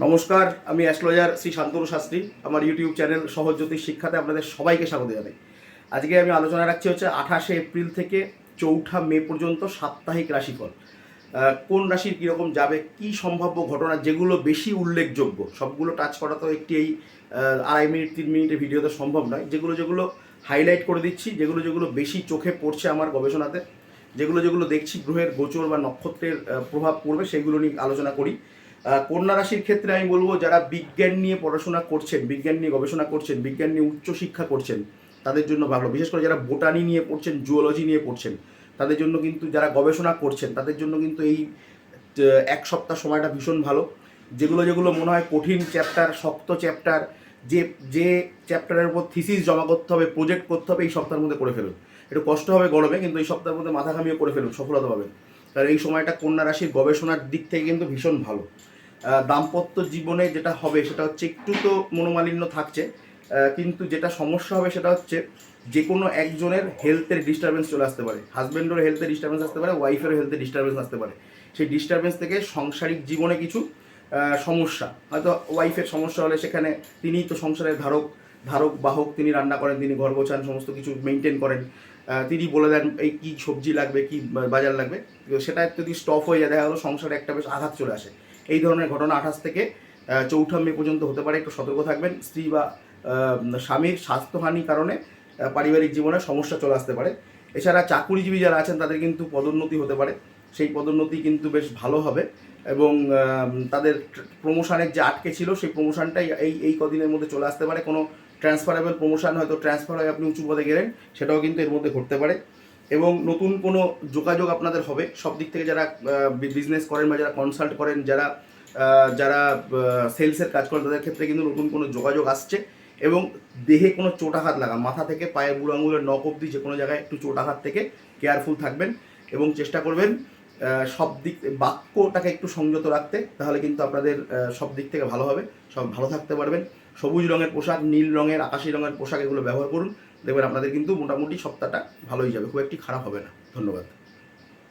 নমস্কার, আমি অ্যাস্ট্রোলজার শ্রী শান্তনু শাস্ত্রী। আমার ইউটিউব চ্যানেল সহজ জ্যোতিষ শিক্ষাতে আপনাদের সবাইকে স্বাগত জানাই। আজকে আমি আলোচনা রাখছি হচ্ছে আঠাশে এপ্রিল থেকে চৌঠা মে পর্যন্ত সাপ্তাহিক রাশিফল। কোন রাশির কীরকম যাবে, কি সম্ভাব্য ঘটনা, যেগুলো বেশি উল্লেখযোগ্য, সবগুলো টাচ করা তো একটি এই আড়াই মিনিট, তিন মিনিটের ভিডিওতে সম্ভব নয়। যেগুলো যেগুলো হাইলাইট করে দিচ্ছি, যেগুলো যেগুলো বেশি চোখে পড়ছে আমার গবেষণাতে, যেগুলো যেগুলো দেখছি গ্রহের গোচর বা নক্ষত্রের প্রভাব পড়বে, সেগুলো নিয়ে আলোচনা করি। কন্যা রাশির ক্ষেত্রে আমি বলব, যারা বিজ্ঞান নিয়ে পড়াশোনা করছেন, বিজ্ঞান নিয়ে গবেষণা করছেন, বিজ্ঞান নিয়ে উচ্চশিক্ষা করছেন, তাদের জন্য ভালো। বিশেষ করে যারা বোটানি নিয়ে পড়ছেন, জুওলজি নিয়ে পড়ছেন, তাদের জন্য কিন্তু যারা গবেষণা করছেন, তাদের জন্য কিন্তু এই এক সপ্তাহ সময়টা ভীষণ ভালো। যেগুলো যেগুলো মনে হয় কঠিন চ্যাপ্টার শক্ত চ্যাপ্টার যে যে চ্যাপ্টারের উপর থিসিস জমা করতে হবে প্রজেক্ট করতে হবে, এই সপ্তাহের মধ্যে করে ফেলুন। একটু কষ্ট হবে গরমে, কিন্তু এই সপ্তাহের মধ্যে মাথা ঘামিয়ে করে ফেলুন, সফলতা পাবেন। কারণ এই সময়টা কন্যা রাশির গবেষণার দিক থেকে কিন্তু ভীষণ ভালো। দাম্পত্য জীবনে যেটা হবে সেটা হচ্ছে একটু তো মনোমালিন্য থাকছে কিন্তু যেটা সমস্যা হবে সেটা হচ্ছে যে কোনো একজনের হেলথের ডিস্টারবেন্স চলে আসতে পারে। হাজব্যান্ডের হেলথের ডিস্টারবেন্স আসতে পারে ওয়াইফেরও হেলথের ডিস্টারবেন্স আসতে পারে। সেই ডিস্টারবেন্স থেকে সাংসারিক জীবনে কিছু সমস্যা, হয়তো ওয়াইফের সমস্যা হলে সেখানে তিনিই তো সংসারের ধারক ধারক, বাহক তিনি রান্না করেন, তিনি ঘর গোছান সমস্ত কিছু মেনটেন করেন। তিনি বলে দেন এই কী সবজি লাগবে, কি বাজার লাগবে। সেটা যদি স্টপ হয়ে যায়, দেখা গেলো সংসারে একটা বেশ আঘাত চলে আসে। এই ধরনের ঘটনা আঠাশ থেকে চৌঠা মে পর্যন্ত হতে পারে, একটু সতর্ক থাকবেন। স্ত্রী বা স্বামীর স্বাস্থ্যহানির কারণে পারিবারিক জীবনে সমস্যা চলে আসতে পারে। এছাড়া চাকুরিজীবী যারা আছেন, তাদের কিন্তু পদোন্নতি হতে পারে। সেই পদোন্নতি কিন্তু বেশ ভালো হবে এবং তাদের প্রমোশনের যে আটকে ছিল, সেই প্রমোশনটাই এই এই কদিনের মধ্যে চলে আসতে পারে। কোনো ট্রান্সফারেবল প্রমোশন হয়তো ট্রান্সফার হয়ে আপনি উঁচু পদে গেলেন, সেটাও কিন্তু এর মধ্যে ঘটতে পারে। এবং নতুন কোনো যোগাযোগ আপনাদের হবে, সব দিক থেকে যারা বিজনেস করেন বা যারা কনসাল্ট করেন, যারা যারা সেলসের কাজ করেন, তাদের ক্ষেত্রে কিন্তু নতুন কোনো যোগাযোগ আসছে। এবং দেহে কোনো চোটাঘাত লাগা, মাথা থেকে, পায়ের বুড়ো আঙুলের নখ অব্দি যে কোনো জায়গায় একটু চোটাঘাত থেকে কেয়ারফুল থাকবেন এবং চেষ্টা করবেন সব দিক বাক্যটাকে একটু সংযত রাখতে, তাহলে কিন্তু আপনাদের সব দিক থেকে ভালো হবে। সব ভালো থাকতে পারবেন। সবুজ রঙের পোশাক, নীল রঙের, আকাশি রঙের পোশাক এগুলো ব্যবহার করুন। দেখবেন আপনাদের কিন্তু মোটামুটি সপ্তাহটা ভালোই যাবে, খুব একটি খারাপ হবে না। ধন্যবাদ।